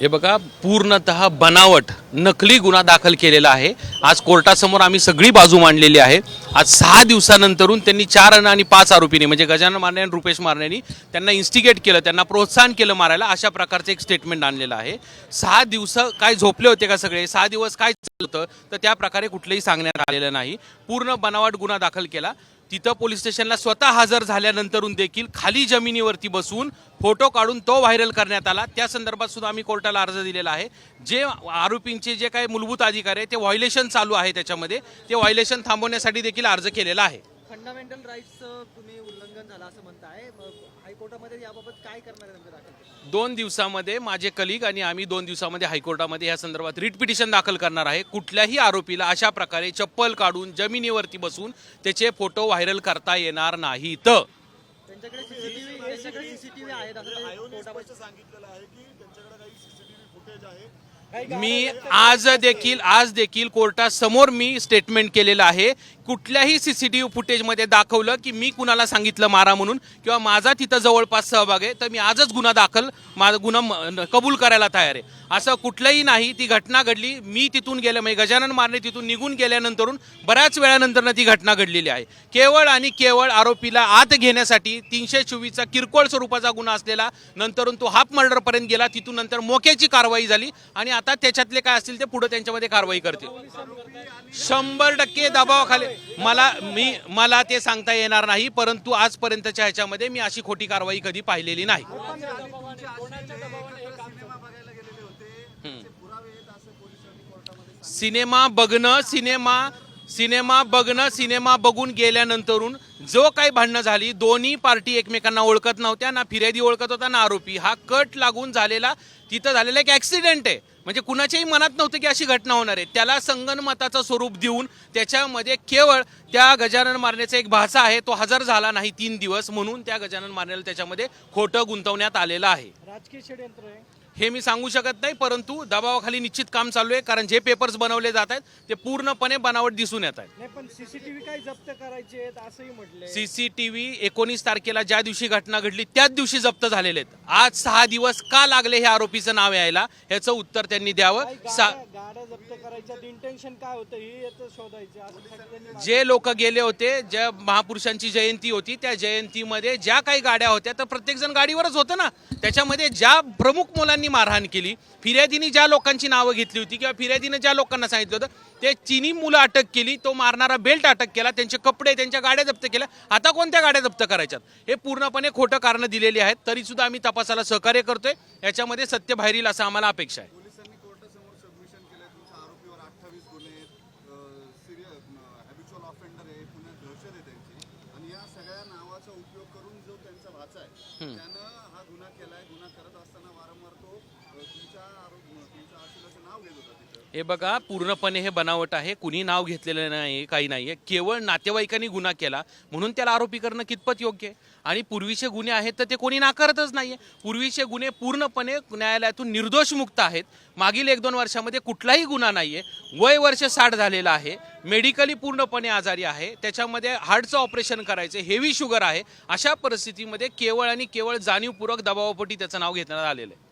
हे बघा पूर्णतः बनावट नकली गुन्हा दाखल केलेला आहे. आज कोर्टासमोर आम्ही सगळी बाजू मांडलेली आहे. आज सहा दिवसानंतरून त्यांनी चार अन आणि पाच आरोपींनी म्हणजे गजानन मारणे आणि रुपेश मारण्यानी त्यांना इन्स्टिगेट केलं त्यांना प्रोत्साहन केलं मारायला अशा प्रकारचं एक स्टेटमेंट आणलेलं आहे. सहा दिवस काय झोपले होते का सगळे? सहा दिवस काय चाललं होतं? तर त्या प्रकारे कुठलंही सांगण्यात आलेलं नाही. पूर्ण बनावट गुन्हा दाखल केला. तिथं पोलीस स्टेशनला स्वतः हजर झाल्यानंतरून देखील खाली जमिनीवरती बसून फोटो काढून तो व्हायरल करण्यात आला. त्या संदर्भात सुद्धा आम्ही कोर्टाला अर्ज दिलेला आहे. जे आरोपींचे जे काही मूलभूत अधिकार आहे ते व्हायलेशन चालू आहे त्याच्यामध्ये. ते व्हायलेशन थांबवण्यासाठी देखील अर्ज केलेला आहे. फंडामेंटल राईट्सचं तुम्ही उल्लंघन झालं असं म्हणताय. हायकोर्टामध्ये याबाबत काय करणार आहे नेमकं दाखल दोन दिवसामध्ये माझे कलिग आणि आम्ही दोन दिवसामध्ये हायकोर्टामध्ये या संदर्भात रिट पिटिशन दाखल करणार आहे. कुठल्याही आरोपीला अशा प्रकारे चप्पल काढून जमिनीवरती बसून त्याचे फोटो व्हायरल करता येणार नाहीत. त्यांच्याकडे सीसीटीव्ही त्यांच्याकडे सीसीटीव्ही आहेत असं ते कोर्टामध्ये सांगितलेलं आहे की त्यांच्याकडे काही सीसीटीव्ही फुटेज आहे. मी आज देखील आज देखील कोर्टासमोर मी स्टेटमेंट केलेलं आहे. कुठल्याही सीसीटीव्ही फुटेजमध्ये दाखवलं की मी कुणाला सांगितलं मारा म्हणून किंवा माझा तिथं जवळपास सहभाग आहे तर मी आजच गुन्हा दाखल माझा गुन्हा म- कबूल करायला तयार आहे. असं कुठलंही नाही ती घटना घडली मी तिथून गेलं म्हणजे गजानन मारणे तिथून निघून गेल्यानंतरून बऱ्याच वेळानंतर ती घटना घडलेली आहे. केवळ आणि केवळ आरोपीला आत घेण्यासाठी तीनशे चोवीसचा किरकोळ स्वरूपाचा गुन्हा असलेला नंतरून तो हाफ मर्डरपर्यंत गेला तिथून नंतर मोक्याची कारवाई झाली आणि आता त्याच्यातले काय असतील ते पुढे त्यांच्यामध्ये कारवाई करतील. शंभर टक्के दबावाखाली मला मी मला ते सांगता येणार नाही परंतु आजपर्यंतच्या ह्याच्यामध्ये मी अशी खोटी कारवाई कधी पाहिलेली नाही. सिनेमा बघणं सिनेमा सिनेमा बघणं सिनेमा बघून गेल्यानंतरून जो काही भांडणं झाली दोन्ही पार्टी एकमेकांना ओळखत नव्हत्या ना फिर्यादी ओळखत होता ना आरोपी. हा कट लागून झालेला तिथं झालेला एक ॲक्सिडेंट आहे. म्हणजे कुणाच्याही मनात नव्हतं की अशी घटना होणार आहे. त्याला संगनमताचं स्वरूप देऊन त्याच्यामध्ये केवळ त्या गजानन मारण्याचा एक भाचा आहे तो हजर झाला नाही तीन दिवस म्हणून त्या गजानन मारण्याला त्याच्यामध्ये खोटं गुंतवण्यात आलेलं आहे. राजकीय षडयंत्र आहे. हे मी सांगू शकत नाही परंतु दबावाखाली निश्चित काम चालू आहे कारण जे पेपर्स बनवले जात आहेत ते पूर्णपणे बनावट दिसून येत आहेत. नाही पण सीसीटीव्ही काय जप्त करायचे आहेत असंही म्हटलंय सीसीटीव्ही एकोणीस तारखेला ज्या दिवशी घटना घडली त्याच दिवशी जप्त झालेले आहेत. आज सहा दिवस का लागले हे आरोपीचं नाव यायला ह्याचं उत्तर त्यांनी द्यावं. सा गाड्या जप्त करायच्यात इंटेन्शन काय होतं ही शोधायचे असं. जे लोक गेले होते ज्या महापुरुषांची जयंती होती त्या जयंतीमध्ये ज्या काही गाड्या होत्या तर प्रत्येक जण गाडीवरच होतं ना. त्याच्यामध्ये ज्या प्रमुख मुलांनी मारहाण केली. फिर्यादीने ज्या लोकांची नावं घेतली होती किंवा फिर्यादीने ज्या लोकांना सांगितलं होतं ते चिनी मुलं अटक केली तो मारणारा बेल्ट अटक केला त्यांचे कपडे त्यांच्या गाड्या जप्त केल्या. आता कोणत्या गाड्या जप्त करायच्यात? हे पूर्णपणे खोटं कारणं दिलेली आहेत. तरी सुद्धा आम्ही तपासाला सहकार्य करतोय. याच्यामध्ये सत्य बाहेर येईल असं आम्हाला अपेक्षा आहे. उपयोग करून जो त्यांचा भाचा आहे त्यानं हा गुन्हा केलाय. गुन्हा करत असताना वारंवार हे बघा पूर्णपणे हे बनावट आहे. कुणी नाव घेतलेलं नाही काही नाही. आहे केवळ नातेवाईकांनी गुन्हा केला. म्हणून त्याला आरोपी करणं कितपत योग्य आहे? आणि पूर्वीचे गुन्हे आहेत तर ते कोणी नाकारतच नाही आहे पूर्वीचे गुन्हे पूर्णपणे न्यायालयातून निर्दोष मुक्त आहेत. मागील एक दोन वर्षामध्ये कुठलाही गुन्हा नाही आहे वय वर्ष साठ झालेलं आहे. मेडिकली पूर्णपणे आजारी आहे. त्याच्यामध्ये हार्टचं ऑपरेशन करायचं हेवी शुगर आहे. अशा परिस्थितीमध्ये केवळ आणि केवळ जाणीवपूर्वक दबावापोटी त्याचं नाव घेण्यात आलेलं आहे.